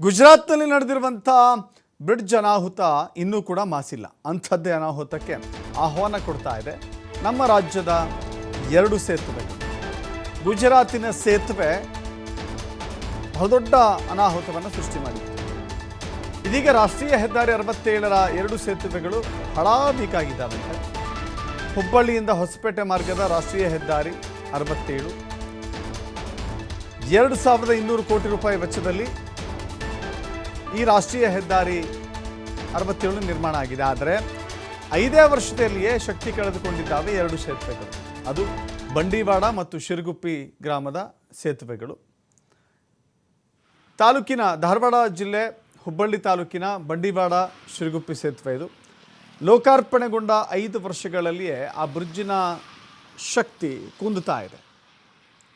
ಗುಜರಾತ್ನಲ್ಲಿ ನಡೆದಿರುವಂಥ ಬ್ರಿಡ್ಜ್ ಅನಾಹುತ ಇನ್ನೂ ಕೂಡ ಮಾಸಿಲ್ಲ. ಅಂಥದ್ದೇ ಅನಾಹುತಕ್ಕೆ ಆಹ್ವಾನ ಕೊಡ್ತಾ ಇದೆ. ನಮ್ಮ ರಾಜ್ಯದ ಎರಡು ಸೇತುವೆ. ಗುಜರಾತಿನ ಸೇತುವೆ ಬಹುದೊಡ್ಡ ಅನಾಹುತವನ್ನು ಸೃಷ್ಟಿ ಮಾಡಿದೆ ಇದೀಗ ರಾಷ್ಟ್ರೀಯ ಹೆದ್ದಾರಿ ಅರವತ್ತೇಳರ ಎರಡು ಸೇತುವೆಗಳು ಹಳಾ ಬೇಕಾಗಿದ್ದಾವಂತೆ ಹುಬ್ಬಳ್ಳಿಯಿಂದ ಹೊಸಪೇಟೆ ಮಾರ್ಗದ ರಾಷ್ಟ್ರೀಯ ಹೆದ್ದಾರಿ ಅರವತ್ತೇಳು. ಎರಡು ಸಾವಿರದ ಇನ್ನೂರು ಕೋಟಿ ರೂಪಾಯಿ ವೆಚ್ಚದಲ್ಲಿ ಈ ರಾಷ್ಟ್ರೀಯ ಹೆದ್ದಾರಿ ಅರವತ್ತೇಳು ನಿರ್ಮಾಣ ಆಗಿದೆ. ಆದರೆ ಐದೇ ವರ್ಷದಲ್ಲಿಯೇ ಶಕ್ತಿ ಕಳೆದುಕೊಂಡಿದ್ದಾವೆ ಎರಡು ಸೇತುವೆಗಳು. ಅದು ಬಂಡೀವಾಡ ಮತ್ತು ಶಿರಗುಪ್ಪಿ ಗ್ರಾಮದ ಸೇತುವೆಗಳು. ತಾಲೂಕಿನ ಧಾರವಾಡ ಜಿಲ್ಲೆ ಹುಬ್ಬಳ್ಳಿ ತಾಲೂಕಿನ ಬಂಡೀವಾಡ ಶಿರಗುಪ್ಪಿ ಸೇತುವೆ ಇದು. ಲೋಕಾರ್ಪಣೆಗೊಂಡ ಐದು ವರ್ಷಗಳಲ್ಲಿಯೇ ಆ ಬ್ರಿಡ್ಜಿನ ಶಕ್ತಿ ಕುಂದುತ್ತಾ ಇದೆ.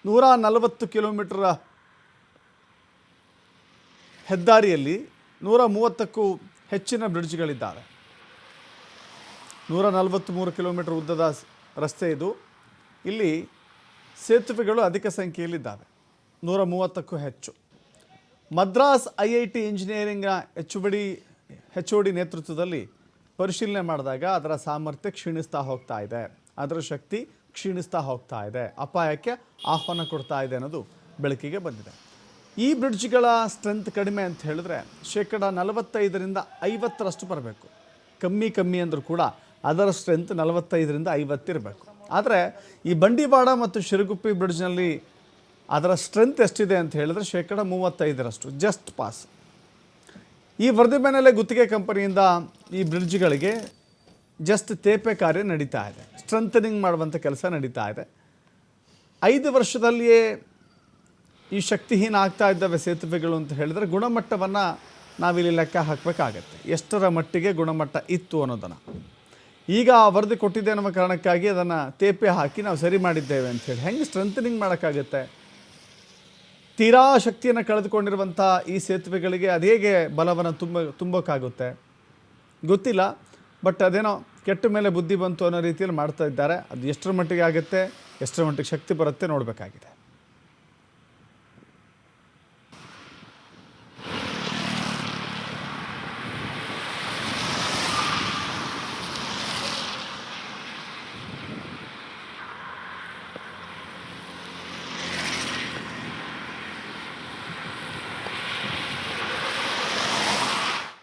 ನೂರ ನಲವತ್ತು ಕಿಲೋಮೀಟರ್ ಹೆದ್ದಾರಿಯಲ್ಲಿ ನೂರ ಮೂವತ್ತಕ್ಕೂ ಹೆಚ್ಚಿನ ಬ್ರಿಡ್ಜ್ಗಳಿದ್ದಾವೆ. ನೂರ ನಲವತ್ತ್ಮೂರು ಕಿಲೋಮೀಟರ್ ಉದ್ದದ ರಸ್ತೆ ಇದು. ಇಲ್ಲಿ ಸೇತುವೆಗಳು ಅಧಿಕ ಸಂಖ್ಯೆಯಲ್ಲಿದ್ದಾವೆ. ನೂರ ಮೂವತ್ತಕ್ಕೂ ಹೆಚ್ಚು. Madras I I T ಇಂಜಿನಿಯರಿಂಗ್ನ H D H O D ನೇತೃತ್ವದಲ್ಲಿ ಪರಿಶೀಲನೆ ಮಾಡಿದಾಗ ಅದರ ಸಾಮರ್ಥ್ಯ ಕ್ಷೀಣಿಸ್ತಾ ಹೋಗ್ತಾ ಇದೆ. ಅದರ ಶಕ್ತಿ ಕ್ಷೀಣಿಸ್ತಾ ಹೋಗ್ತಾ ಇದೆ. ಅಪಾಯಕ್ಕೆ ಆಹ್ವಾನ ಕೊಡ್ತಾ ಇದೆ ಅನ್ನೋದು ಬೆಳಕಿಗೆ ಬಂದಿದೆ. ಈ ಬ್ರಿಡ್ಜ್ಗಳ ಸ್ಟ್ರೆಂತ್ ಕಡಿಮೆ ಅಂತ ಹೇಳಿದ್ರೆ ಶೇಕಡ ನಲವತ್ತೈದರಿಂದ ಐವತ್ತರಷ್ಟು ಬರಬೇಕು. ಕಮ್ಮಿ ಕಮ್ಮಿ ಅಂದರೂ ಕೂಡ ಅದರ ಸ್ಟ್ರೆಂತ್ ನಲವತ್ತೈದರಿಂದ ಐವತ್ತಿರಬೇಕು ಆದರೆ ಈ ಬಂಡಿವಾಡ ಮತ್ತು ಶಿರಗುಪ್ಪಿ ಬ್ರಿಡ್ಜ್ನಲ್ಲಿ ಅದರ ಸ್ಟ್ರೆಂತ್ ಎಷ್ಟಿದೆ ಅಂತ ಹೇಳಿದ್ರೆ ಶೇಕಡ ಮೂವತ್ತೈದರಷ್ಟು, ಜಸ್ಟ್ ಪಾಸ್. ಈ ವರದಿ ಮೇಲೆ ಗುತ್ತಿಗೆ ಕಂಪನಿಯಿಂದ ಈ ಬ್ರಿಡ್ಜ್ಗಳಿಗೆ ಜಸ್ಟ್ ತೇಪೆ ಕಾರ್ಯ ನಡೀತಾ ಇದೆ. ಸ್ಟ್ರೆಂಥನಿಂಗ್ ಮಾಡುವಂಥ ಕೆಲಸ ನಡೀತಾ ಇದೆ. ಐದು ವರ್ಷದಲ್ಲಿಯೇ ಈ ಶಕ್ತಿಹೀನ ಆಗ್ತಾ ಇದ್ದಾವೆ ಸೇತುವೆಗಳು ಅಂತ ಹೇಳಿದ್ರೆ ಗುಣಮಟ್ಟವನ್ನು ನಾವಿಲ್ಲಿ ಲೆಕ್ಕ ಹಾಕಬೇಕಾಗತ್ತೆ. ಎಷ್ಟರ ಮಟ್ಟಿಗೆ ಗುಣಮಟ್ಟ ಇತ್ತು ಅನ್ನೋದನ್ನು. ಈಗ ಆ ವರದಿ ಕೊಟ್ಟಿದೆ ಅನ್ನೋ ಕಾರಣಕ್ಕಾಗಿ ಅದನ್ನು ತೇಪೆ ಹಾಕಿ ನಾವು ಸರಿ ಮಾಡಿದ್ದೇವೆ ಅಂಥೇಳಿ ಹೆಂಗೆ ಸ್ಟ್ರೆಂಥನಿಂಗ್ ಮಾಡೋಕ್ಕಾಗತ್ತೆ? ತೀರಾ ಶಕ್ತಿಯನ್ನು ಕಳೆದುಕೊಂಡಿರುವಂಥ ಈ ಸೇತುವೆಗಳಿಗೆ ಅದು ಹೇಗೆ ಬಲವನ್ನು ತುಂಬ, ತುಂಬೋಕ್ಕಾಗುತ್ತೆ? ಗೊತ್ತಿಲ್ಲ. ಬಟ್ ಅದೇನೋ ಕೆಟ್ಟ ಮೇಲೆ ಬುದ್ಧಿ ಬಂತು ಅನ್ನೋ ರೀತಿಯಲ್ಲಿ ಮಾಡ್ತಾ ಇದ್ದಾರೆ. ಅದು ಎಷ್ಟರ ಮಟ್ಟಿಗೆ ಆಗುತ್ತೆ, ಎಷ್ಟರ ಮಟ್ಟಿಗೆ ಶಕ್ತಿ ಬರುತ್ತೆ ನೋಡಬೇಕಾಗಿದೆ.